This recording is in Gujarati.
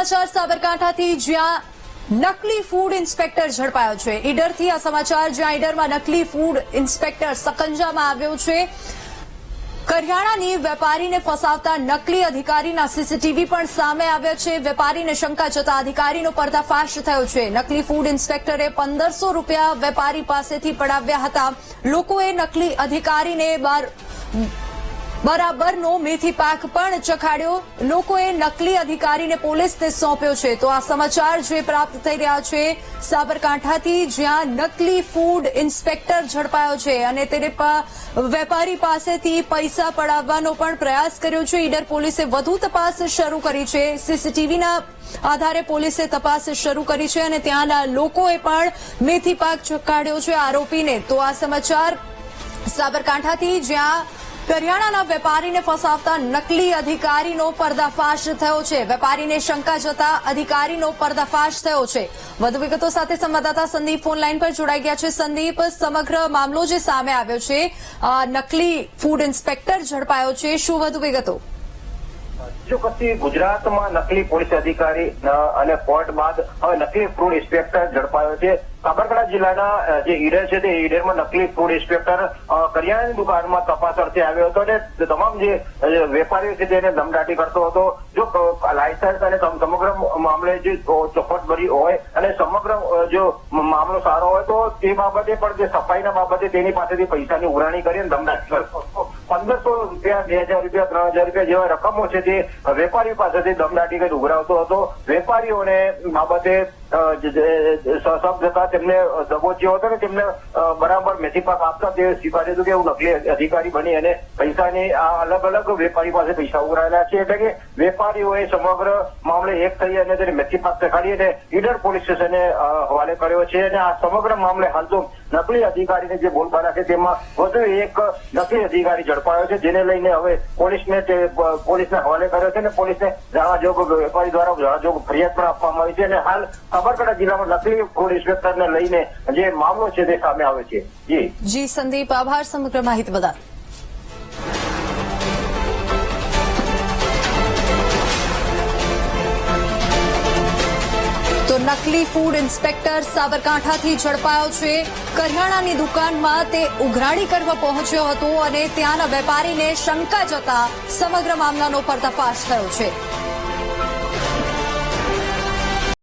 સમાચાર સાબરકાંઠાથી જ્યાં નકલી ફૂડ ઇન્સ્પેક્ટર ઝડપાયો છે. ઈડરથી આ સમાચાર જ્યાં ઈડરમાં નકલી ફૂડ ઇન્સ્પેક્ટર સકંજામાં આવ્યો છે. કરિયાણાની વેપારીને ફસાવતા નકલી અધિકારીના સીસીટીવી પણ સામે આવ્યા છે. વેપારીને શંકા જતા અધિકારીનો પર્દાફાશ થયો છે. નકલી ફૂડ ઇન્સ્પેક્ટરે પંદરસો રૂપિયા વેપારી પાસેથી પડાવ્યા હતા. લોકોએ નકલી અધિકારીને બાર બરાબરનો મેથી પાક પણ ચખાડ્યો. લોકોએ નકલી અધિકારીને પોલીસને સોંપ્યો છે. તો આ સમાચાર જે પ્રાપ્ત થઈ રહ્યા છે, સાબરકાંઠાથી જ્યાં નકલી ફૂડ ઇન્સ્પેક્ટર ઝડપાયો છે અને તેને વેપારી પાસેથી પૈસા પડાવવાનો પણ પ્રયાસ કર્યો છે. ઈડર પોલીસે વધુ તપાસ શરૂ કરી છે. સીસીટીવીના આધારે પોલીસે તપાસ શરૂ કરી છે અને ત્યાંના લોકોએ પણ મેથી પાક ચખાડ્યો છે આરોપીને. તો આ સમાચાર સાબરકાંઠાથી જ્યાં કરિયાણાના વેપારીને ફસાવતા નકલી અધિકારીનો પર્દાફાશ થયો છે. વેપારીને શંકા જતા અધિકારીનો પર્દાફાશ થયો છે. વધુ વિગતો સાથે સંવાદદાતા સંદીપ ફોન લાઈન પર જોડાઈ ગયા છે. સંદીપ, સમગ્ર મામલો જે સામે આવ્યો છે નકલી ફૂડ ઇન્સ્પેક્ટર ઝડપાયો છે. શું વધુ વિગતો? ચોક્કસથી ગુજરાતમાં નકલી પોલીસ અધિકારી અને કોર્ટ બાદ હવે નકલી ફૂડ ઇન્સ્પેક્ટર ઝડપાયો છે. સાબરકાંઠા જિલ્લાના જે ઈડર છે તે ઈડરમાં નકલી ફૂડ ઇન્સ્પેક્ટર કરિયાણાની દુકાનમાં તપાસ અર્થે આવ્યો હતો અને તમામ જે વેપારીઓ છે તેને દમદાટી કરતો હતો. જો લાયસન્સ અને સમગ્ર મામલે જે ચોખવટભરી હોય અને સમગ્ર જો મામલો સારો હોય તો તે બાબતે પણ જે સફાઈના બાબતે તેની પાસેથી પૈસાની ઉઘરાણી કરી અને દમદાટી કરતો હતો. પંદરસો રૂપિયા, બે હજાર રૂપિયા, ત્રણ હજાર રૂપિયા જેવા રકમો છે તે વેપારી પાસેથી દમદાટી કરી ઉઘરાવતો હતો. વેપારીઓને બાબતે સબ તેમને દબોચ્યો હતો ને તેમને બરાબર મેથી પાક આપતા તે સ્વીકાર્યું હતું કે હું નકલી અધિકારી બની અને પૈસાની આ અલગ અલગ વેપારી પાસે પૈસા ઉઘરાયેલા છે એટલે કે વેપારીઓએ સમગ્ર મામલે એક થઈ અને તેને મેથી પાક દેખાડી અને ઈડર પોલીસ સ્ટેશને હવાલે કર્યો છે અને આ સમગ્ર મામલે હાલ તો નકલી અધિકારીને જે બોલબાલા છે તેમાં વધુ એક નકલી અધિકારી ઝડપાયો છે જેને લઈને હવે પોલીસને તે પોલીસને હવાલે કર્યો છે અને પોલીસને જાણાજોગ વેપારી દ્વારા જાણાજોગ ફરિયાદ પણ આપવામાં આવી છે અને હાલ સાબરકાંઠા જિલ્લામાં નકલી ફૂડ ઇન્સ્પેક્ટરને લઈને જે મામલો છે તે સામે આવે છે. જી. જી, સંદીપ, આભાર સમગ્ર માહિતી બદલ. તો નકલી ફૂડ ઇન્સ્પેક્ટર સાબરકાંઠાથી ઝડપાયો છે. કરિયાણાની દુકાનમાં તે ઉઘરાણી કરવા પહોંચ્યો હતો અને ત્યાંના વેપારીને શંકા જતા સમગ્ર મામલાનો પર્દાફાશ થયો છે.